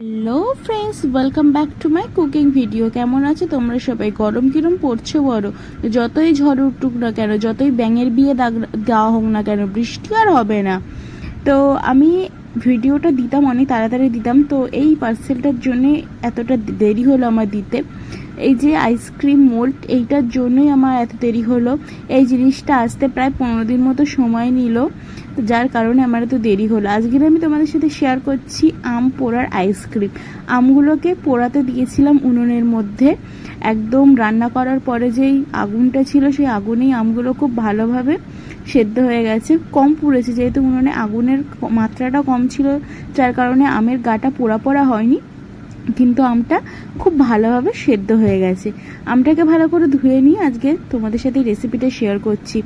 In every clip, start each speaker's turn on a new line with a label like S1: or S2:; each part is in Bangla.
S1: Hello friends welcome back to my cooking video কেমন আছে তোমরা সবাই? গরম কিরম পড়ছে বড় যতই ঝড় উঠুক না কেন, যতই ব্যাঙের বিয়ে দাগ দেওয়া হোক না কেন, বৃষ্টি আর হবে না। তো আমি ভিডিওটা দিতাম, অনেক তাড়াতাড়ি দিতাম, তো এই পার্সেলটার জন্যে এতটা দেরি হলো আমার দিতে। এই যে আইসক্রিম মোল্ড এইটার জন্যই আমার এত দেরি হলো। এই জিনিসটা আসতে প্রায় পনেরো দিন মতো সময় নিল, যার কারণে আমার এত দেরি হলো। আজকের আমি তোমাদের সাথে শেয়ার করছি আম পোড়ার আইসক্রিম আমগুলোকে পোড়াতে দিয়েছিলাম উনুনের মধ্যে। একদম রান্না করার পরে যেই আগুনটা ছিল, সেই আগুনেই আমগুলো খুব ভালোভাবে সেদ্ধ হয়ে গেছে। কম পুড়েছে, যেহেতু উনুনে আগুনের মাত্রাটা কম ছিল, যার কারণে আমের গাটা পোড়া পোড়া হয়নি। কিন্তু আমটা খুব ভালোভাবে সেদ্ধ হয়ে গেছে। আমটাকে ভালো করে ধুয়ে নিয়ে আজকে তোমাদের সাথে রেসিপিটা শেয়ার করছি।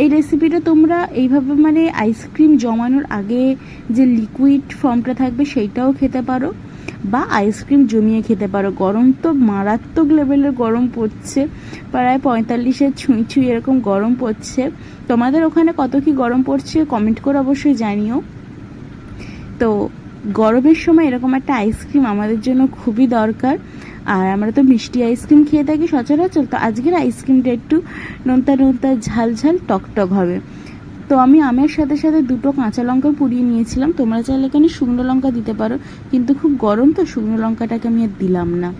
S1: এই রেসিপিটা তোমরা এইভাবে মানে আইসক্রিম জমানোর আগে যে লিকুইড ফর্মটা থাকবে সেইটাও খেতে পারো বা আইসক্রিম জমিয়ে খেতে পারো। গরম তো মারাত্মক লেভেলের গরম পড়ছে। প্রায় পঁয়তাল্লিশের ছুঁই ছুঁই এরকম গরম পড়ছে। তোমাদের ওখানে কত কি গরম পড়ছে কমেন্ট করে অবশ্যই জানিও। তো গরমের সময় এরকম একটা আইসক্রিম আমাদের জন্য খুবই দরকার। আর আমরা তো মিষ্টি আইসক্রিম খেয়ে থাকি সচরাচর, তো আজকের আইসক্রিমটা একটু নোনতা নোনতা ঝাল ঝাল টক টক হবে। তো আমি আমের সাথে সাথে দুটো কাঁচা লঙ্কা পুড়িয়ে নিয়েছিলাম, তোমরা চাইলে এখানে শুকনো লঙ্কা দিতে পারো, কিন্তু খুব গরম তো শুকনো লঙ্কাটাকে আমি আর দিলাম না।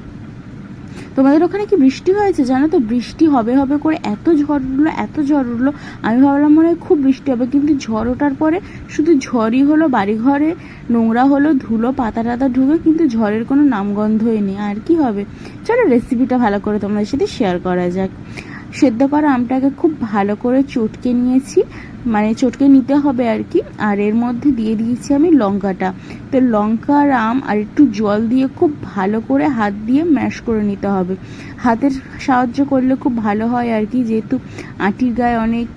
S1: তোমাদের ওখানে কি বৃষ্টি হয়েছে? জানো তো, বৃষ্টি হবে হবে করে এত ঝড় উঠল, এত ঝড় উঠল। আমি ভাবলাম মনে হয় খুব বৃষ্টি হবে, কিন্তু ঝড় ওঠার পরে শুধু ঝড়ই হলো, বাড়িঘরে নোংরা হলো, ধুলো, পাতা টাতা ঢুকে কিন্তু ঝড়ের কোনো নামগন্ধই নেই। আর কি হবে? চলো রেসিপিটা ভালো করে তোমাদের সাথে শেয়ার করা যাক। সেদ্ধ করা আমটাকে খুব ভালো করে চটকে নিয়েছি। মানে চটকে নিতে হবে আর কি। আর এর মধ্যে দিয়ে দিয়েছি আমি লঙ্কাটা। তো লঙ্কা আর আম আর একটু জল দিয়ে খুব ভালো করে হাত দিয়ে ম্যাশ করে নিতে হবে। হাতের সাহায্য করলে খুব ভালো হয় আর কি, যেহেতু আটির গায়ে অনেক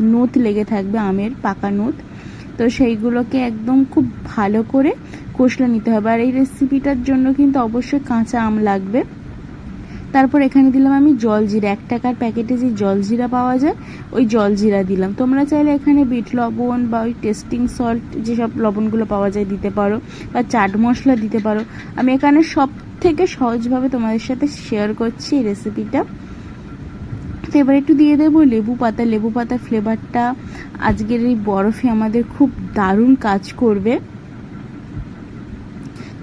S1: নোত লেগে থাকবে, আমের পাকা নোত। তো সেইগুলোকে একদম খুব ভালো করে কষলে নিতে হবে। আর এই রেসিপিটার জন্য কিন্তু অবশ্যই কাঁচা আম লাগবে। তারপর এখানে দিলাম আমি জলজিরা এক টাকার প্যাকেটে যে জলজিরা পাওয়া যায়, ওই জলজিরা দিলাম। তোমরা চাইলে এখানে বিট লবণ বা ওই টেস্টিং সল্ট যেসব লবণগুলো পাওয়া যায় দিতে পারো, বা চাট মশলা দিতে পারো। আমি এখানে সব থেকে সহজভাবে তোমাদের সাথে শেয়ার করছি এই রেসিপিটা তো এবার একটু দিয়ে দেবো লেবু পাতা। লেবু পাতা ফ্লেভারটা আজকের এই বরফে আমাদের খুব দারুণ কাজ করবে।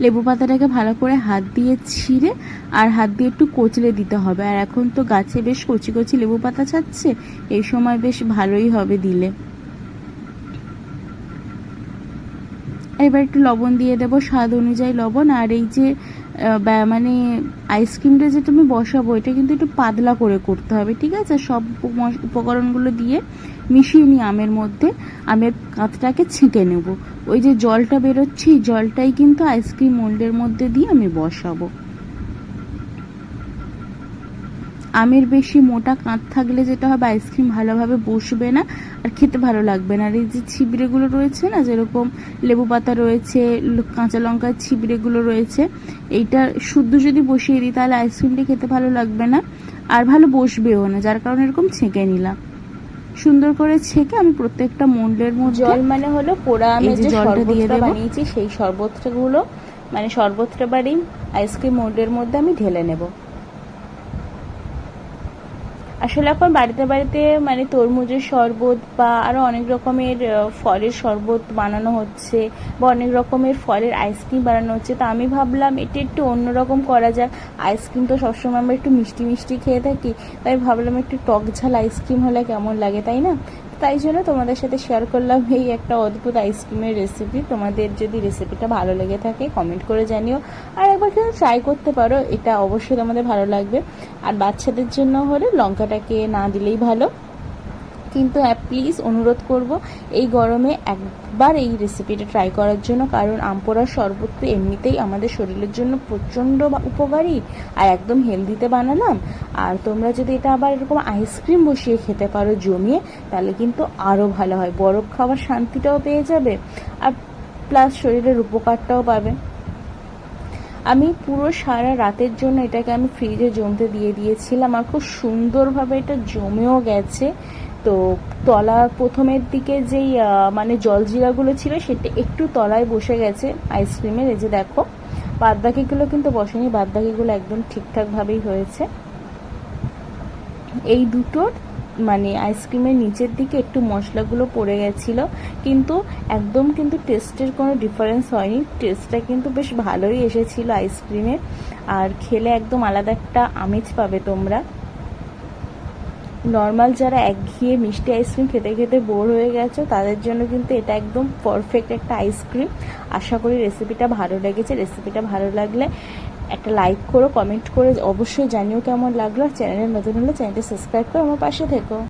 S1: লেবু পাতাটাকে ভালো করে হাত দিয়ে ছিঁড়ে আর হাত দিয়ে একটু কচলে দিতে হবে। আর এখন তো গাছে বেশ কচি কচি লেবু পাতা ছাড়ছে, এই সময় বেশ ভালোই হবে দিলে। এবার একটু লবণ দিয়ে দেবো, স্বাদ অনুযায়ী লবণ, আর এই যে মানে আইসক্রিমটা যে তুমি বসাবো, এটা কিন্তু একটু পাতলা করে করতে হবে, ঠিক আছে? সব উপকরণগুলো দিয়ে মিশিয়ে নিই আমের মধ্যে, আমের কাঁচটাকে ছেঁকে নেব। ওই যে জলটা বেরোচ্ছি জলটাই কিন্তু আইসক্রিম মোল্ডের মধ্যে দিয়ে আমি বসাবো। আমের বেশি মোটা কাঁচ থাকলে যেটা হবে আইসক্রিম ভালোভাবে বসবে না আর খেতে ভালো লাগবে না। আর এই যে ছিবড়েগুলো রয়েছে না যেরকম লেবু পাতা রয়েছে কাঁচা লঙ্কার ছিবড়েগুলো রয়েছে এইটা শুদ্ধ যদি বসিয়ে দিই তাহলে আইসক্রিমটা খেতে ভালো লাগবে না আর ভালো বসবেও না যার কারণে এরকম ছেঁকে নিলাম। সুন্দর করে ছেঁকে আমি প্রত্যেকটা মোল্ডের মধ্যে
S2: জল মানে হলো পোড়া আমি
S1: যে জলটা দিয়ে।
S2: বানিয়েছি সেই শরবতগুলো মানে শরবতটা বাড়ি আইসক্রিম মোল্ডের মধ্যে আমি ঢেলে নেব। আসলে এখন বাড়িতে বাড়িতে মানে তরমুজের শরবত বা আরও অনেক রকমের ফলের শরবত বানানো হচ্ছে বা অনেক রকমের ফলের আইসক্রিম বানানো হচ্ছে। তা আমি ভাবলাম এটা একটু অন্যরকম করা যাক। আইসক্রিম তো সবসময় আমরা একটু মিষ্টি মিষ্টি খেয়ে থাকি। তাই ভাবলাম একটু টক ঝাল আইসক্রিম হলে কেমন লাগে, তাই না? তাই জন্য তোমাদের সাথে শেয়ার করলাম এই একটা অদ্ভুত আইসক্রিমের রেসিপি তোমাদের যদি রেসিপিটা ভালো লেগে থাকে কমেন্ট করে জানিও। আর একবার কিন্তু ট্রাই করতে পারো, এটা অবশ্যই তোমাদের ভালো লাগবে। আর বাচ্চাদের জন্য হলে লঙ্কাটাকে না দিলেই ভালো। কিন্তু প্লিজ অনুরোধ করব এই গরমে একবার এই রেসিপিটা ট্রাই করার জন্য। কারণ আমপোড়ার শরবত তো এমনিতেই আমাদের শরীরের জন্য প্রচণ্ড উপকারী আর একদম হেলদিতে বানালাম আর তোমরা যদি এটা আবার এরকম আইসক্রিম বসিয়ে খেতে পারো জমিয়ে, তাহলে কিন্তু আরও ভালো হয়। বরফ খাওয়ার শান্তিটাও পেয়ে যাবে। আর প্লাস শরীরের উপকারটাও পাবে। আমি পুরো সারা রাতের জন্য এটাকে আমি ফ্রিজে জমতে দিয়ে দিয়েছিলাম আর খুব সুন্দরভাবে এটা জমেও গেছে। তো তলা প্রথমের দিকে যেই মানে জলজিরাগুলো ছিল সেটা একটু তলায় বসে গেছে আইসক্রিমের এই যে দেখো
S1: বাদ বাকিগুলো কিন্তু বসেনি বাদ বাকিগুলো একদম ঠিকঠাকভাবেই হয়েছে। এই দুটোর মানে আইসক্রিমের নিচের দিকে একটু মশলাগুলো পড়ে গেছিল, কিন্তু একদম কিন্তু টেস্টের কোনো ডিফারেন্স হয়নি। টেস্টটা কিন্তু বেশ ভালোই এসেছিল আইসক্রিমের আর খেলে একদম আলাদা একটা আমেজ পাবে তোমরা। নর্মাল যারা একঘেয়ে মিষ্টি আইসক্রিম খেতে খেতে বোর হয়ে গেছো, তাদের জন্য কিন্তু এটা একদম পারফেক্ট একটা আইসক্রিম আশা করি রেসিপিটা ভালো লেগেছে। রেসিপিটা ভালো লাগলে একটা লাইক করো কমেন্ট করে, অবশ্যই জানিও কেমন লাগল চ্যানেলের চ্যানেলে নতুন হলে চ্যানেলটা সাবস্ক্রাইব করে, আমার পাশে থেকো।